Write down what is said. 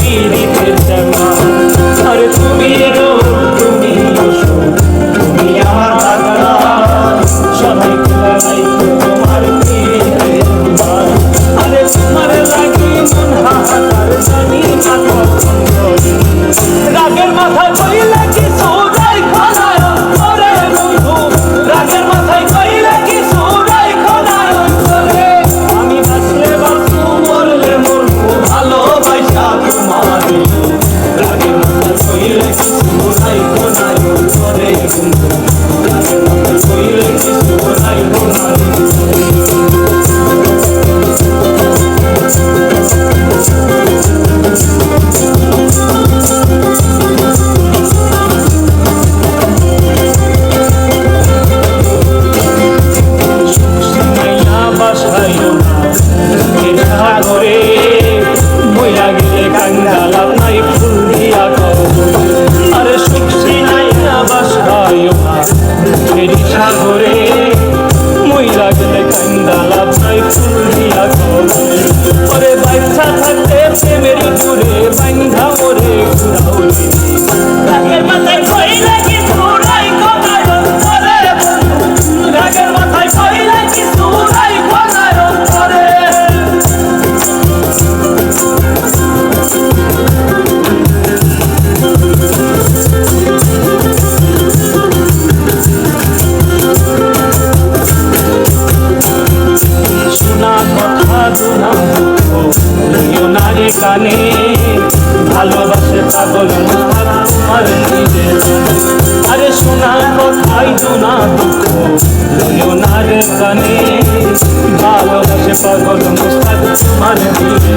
see the Dalam saiful hias কানে ভালোবাসে পাগল আমার নিজে আরে শোনা কথাই দুনা দুটো না কানে ভালোবাসে পাগল আমার নিজে